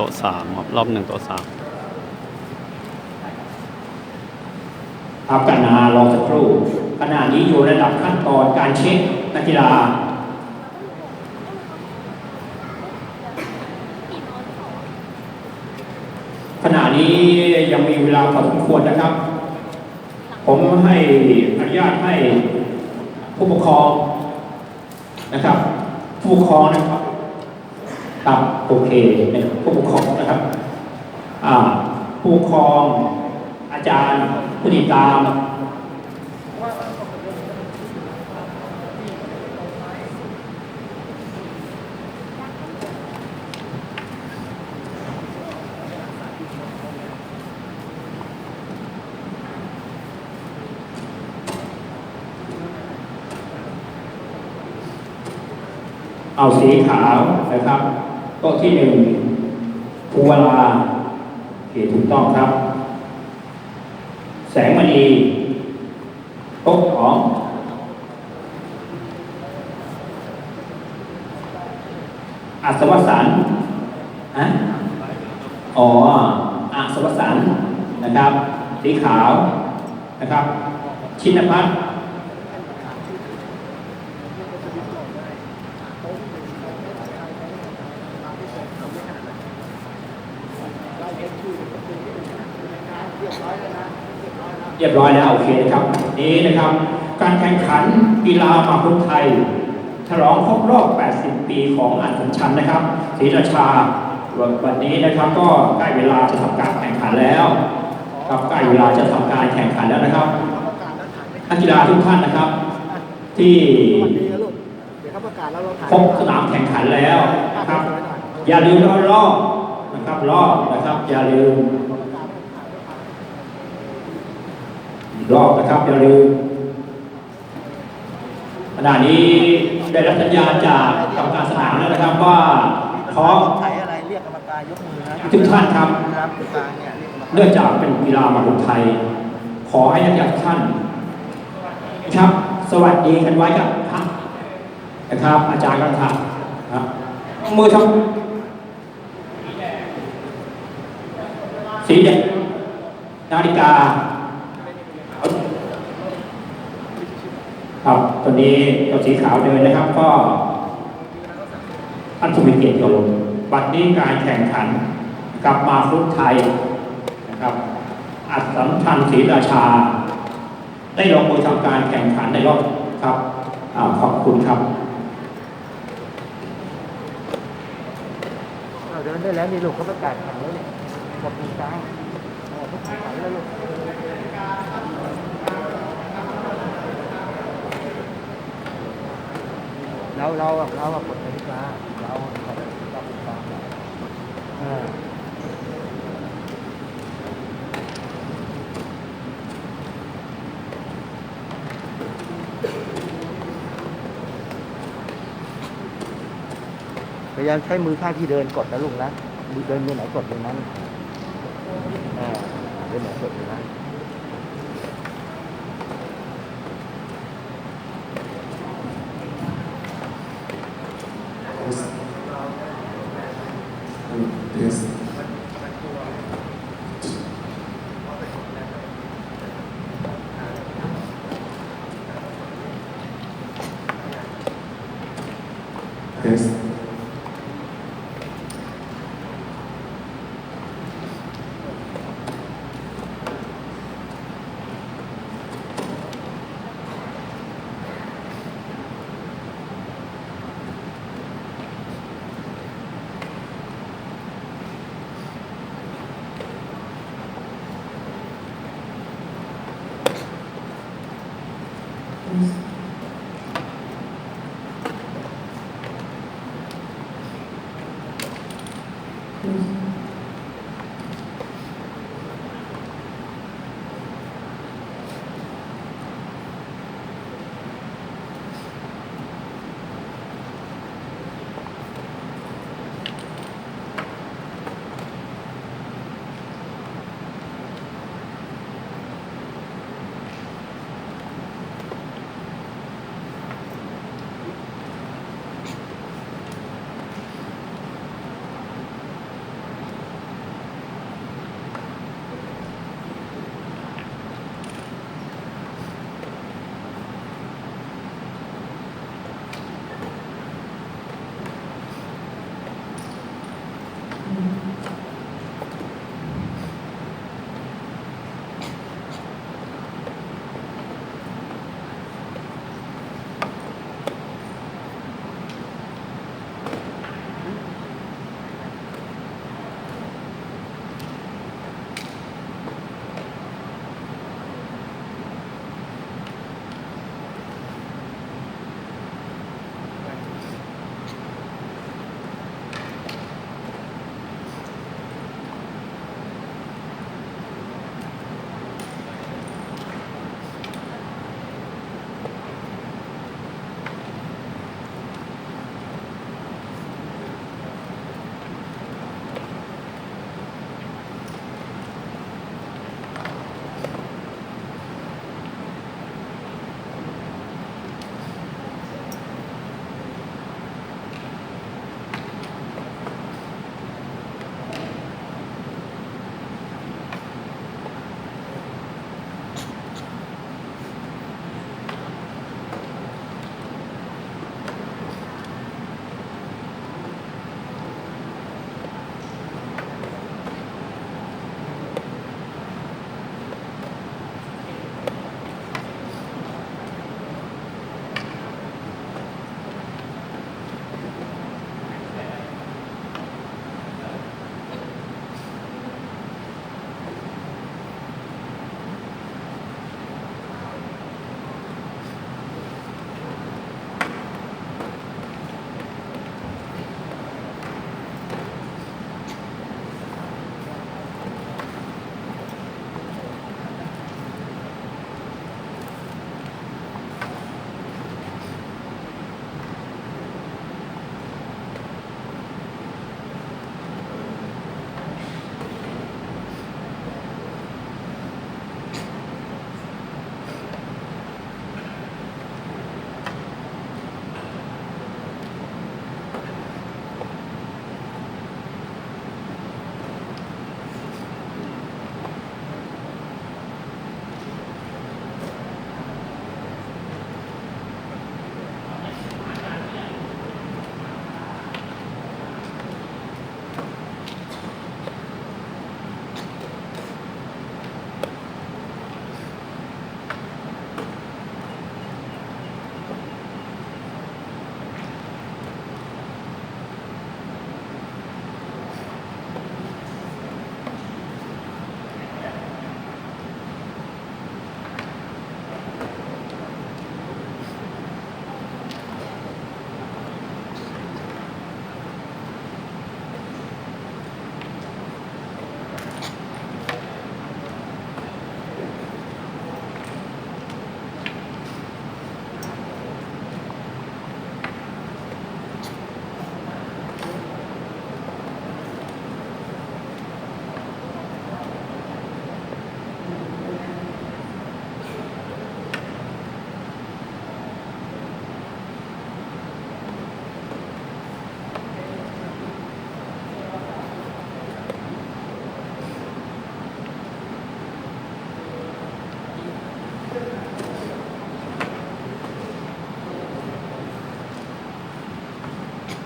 โต๊ะสามครับรอบหนึ่งโต๊ะสามพักกันนารอสักครู่ขณะนี้อยู่ระดับขั้นตอนการเช็คนักกีฬาขณะนี้ยังมีเวลาพอสมควรนะครับ ผมให้อนุญาตให้ผู้ปกครองนะครับ ผู้ปกครองนะครับ ครับโอเคนผู้ปกครองนะครับผู้ปกครองอาจารย์ผู้ติดตามเอาสีขาวนะครับ โต๊ะที่หนึ่งภูวลาโอเคถูกต้องครับ แสงมณีโต๊ะสองอัศวสันต์ฮะอ๋ออัศวสันต์นะครับ สีขาวนะครับ ชินพัฒน์ เรียบร้อยแล้วโอเคนะครับ นี้นะครับ การแข่งขันกีฬาหมากรุกไทย ฉลองครบรอบ 80 ปีของอันสัญชันนะครับศรีราชาวันนี้นะครับก็ใกล้เวลาจะทำการแข่งขันแล้วครับใกล้เวลาจะทำการแข่งขันแล้วนะครับนักกีฬาทุกท่านนะครับ ที่ครบสนามแข่งขันแล้วนะครับ อย่าลืมรอบรอบนะครับรอบนะครับ อย่าลืม อีก รอบนะครับอย่าลืมขณะนี้ได้รับสัญญาจากกรรมการสนามแล้วนะครับว่าพร้อมถ่ายอะไรเรียกกรรมการยกมือนะทุกท่านครับเนื่องจากเป็นกีฬามาบุกไทย ขอให้นักกีฬาท่านนะครับ สวัสดีกันไว้กับพักนะครับ อาจารย์กันครับครับมือทำสีแดงนาฬิกา ครับ ตอนนี้ตัวสีขาวเดินนะครับ ก็ท่านสุวิเกียรติโยมบัดนี้การแข่งขันกับมาฟุตไทยนะครับ อัดสัมชันศรีราชา ได้ลงมือทำการแข่งขันในรอบครับอขอบคุณครับเราเดินได้แล้วนี่ลูกเขาประกาศแข่งแล้วเนี่ยหมดปีกลางเออทุกแข่งขันแล้วลูก เราเราเราอะกดกติกาเราอะกดกติกาเออพยายามใช้มือข้างที่เดินกดนะลูกนะมือเดินมือไหนกดมือนั้นอ่าเดินไหนกดมือนั้น es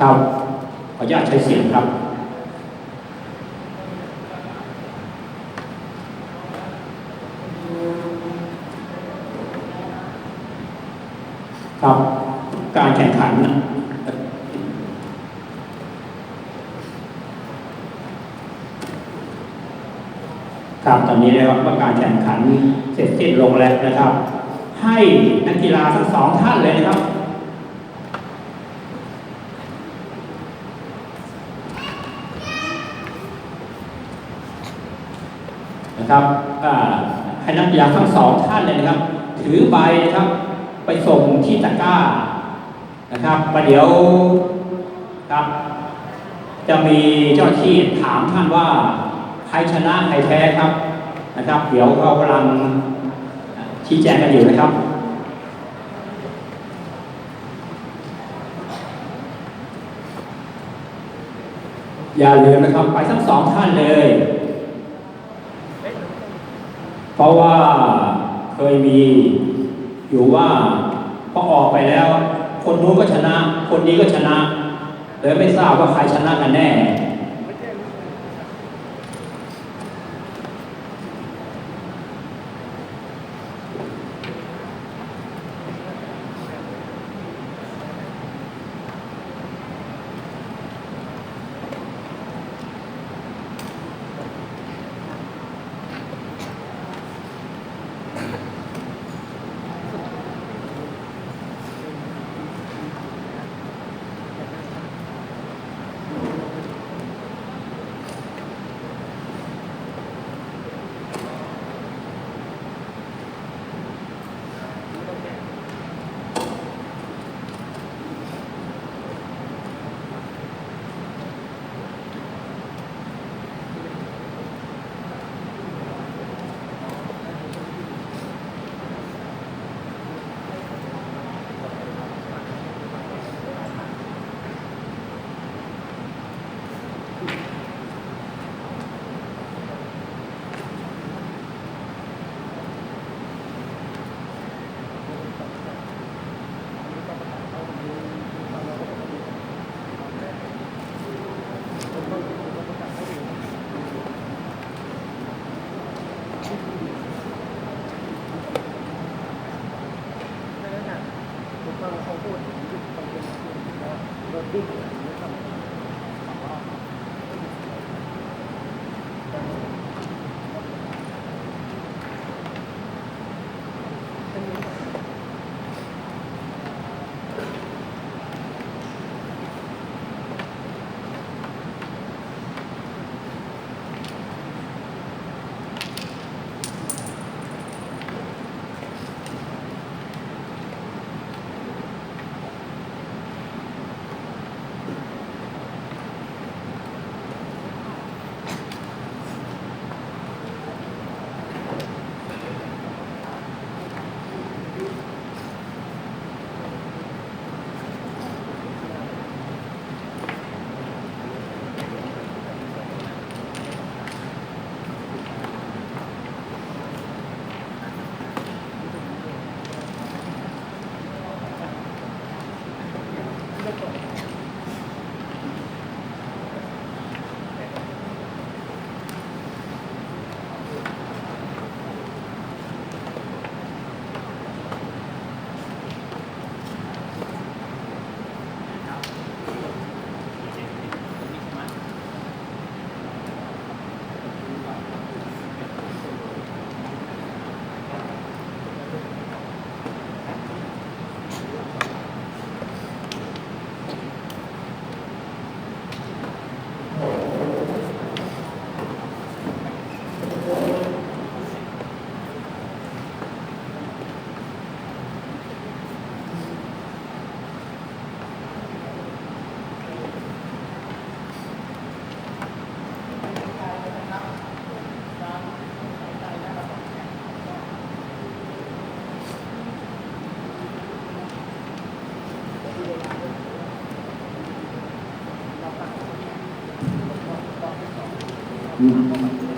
ครับขออนุญาตใช้เสียงครับครับการแข่งขันครับตอนนี้นะครับว่าการแข่งขันเสร็จสิ้นลงแล้วนะครับ ให้นักกีฬาทั้งสองท่านเลยนะครับ นะครับให้นักกีฬาทั้งสองท่านเลยนะครับ ถือใบนะครับ ไปส่งที่ตะกร้านะครับประเดี๋ยวครับ จะมีเจ้าหน้าที่ถามท่านว่าใครชนะใครแพ้ครับนะครับ เดี๋ยวเรากำลังชี้แจงกันอยู่นะครับอย่าลืมนะครับไปทั้งสองท่านเลย เพราะว่าเคยมีอยู่ว่าพอออกไปแล้ว คนนู้นก็ชนะ คนนี้ก็ชนะเลยไม่ทราบว่าใครชนะกันแน่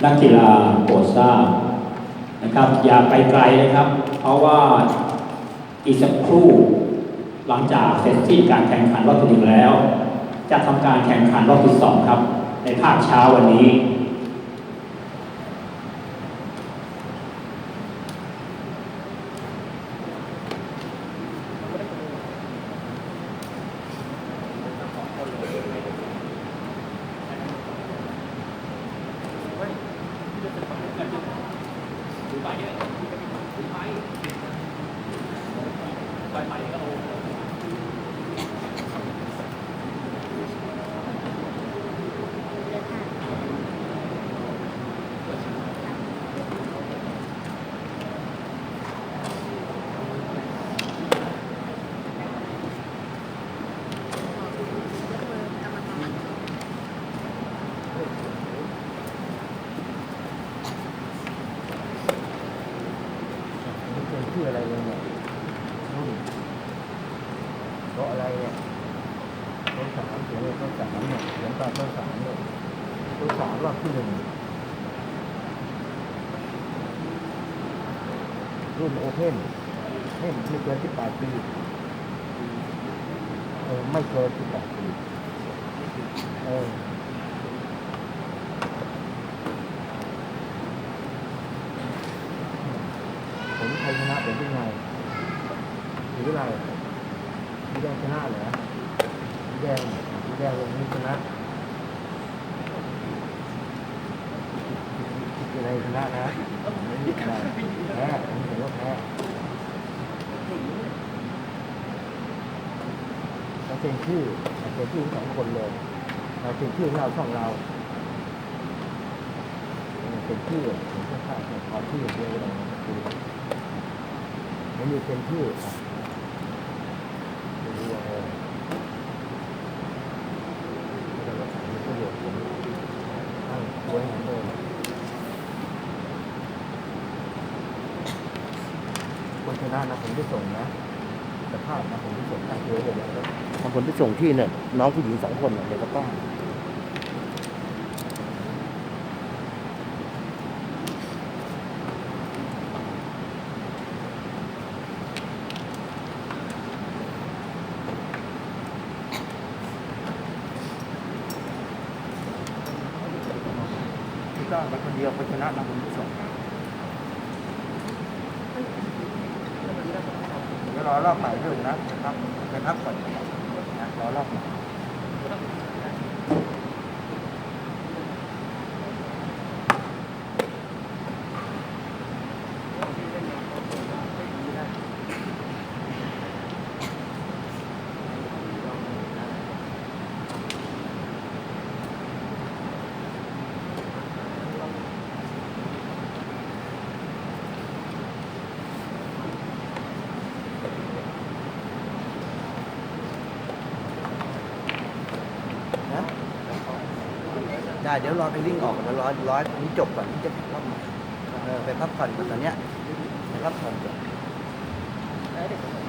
นักกีฬาโปรดทราบนะครับ อย่าไปไกลนะครับ เพราะว่าอีกสักครู่หลังจากเสร็จสิ้นการแข่งขันรอบที่หนึ่งแล้ว จะทำการแข่งขันรอบที่สองครับ ในภาคเช้าวันนี้ ไม่เคยชื่ออะไรเลยเนี่ยรุ่นโต๊ะอะไรเนี่ยโต๊ะสามเขียนเลยโต๊ะสามเนี่ยเขียนตอนโต๊ะสามเนี่ยโต๊ะสามรอบที่หนึ่ง รุ่นโอเพนเพ่นไม่เกินสิบแปดปีเออไม่เกินสิบแปดปีเออผลใครชนะเป็นยังไงหรืออะไรไม่ได้ชนะเหรอสีแดงสีแดงลงนี้ชนะสีอะไรชนะนะไม่รู้อะไรแพ้ผมเห็นว่าแพ้ เซ็นชื่อเซ็นชื่อทั้งสองคนเลยเราเซ็นชื่อเราช่องเราเซ็นชื่อเซ็นชื่อข้างๆขอชื่อเดียวเลยคือไม่มีเป็นชื่ออะไม่รู้ว่าเออไม่ด้รักษาประโยชน์ตั้งตัวให้เหมือนเดิมคนชนะนะผมที่ส่งนะสภาพนะผมที่ส่งตั้งตัวเลยนะค รับบางคนที่ส่งที่เนี่ย น้องผู้หญิงสองคนเนี่ยเดี๋ยวก็ต้องที่ก็ไปคนเดียวคนชนะนะผมที่ส่งเดี๋ยวรอรอบใหม่ด้วยนะครับไปพักก่อน นะรอรอบใหม่ นะ ได้เดี๋ยวรอไปวิ่งออกกันร้อยร้อยนี้จบก่อนที่จะพักผ่อนเออไปพักผ่อนก่อนตอนเนี้ยไปพักผ่อนก่อน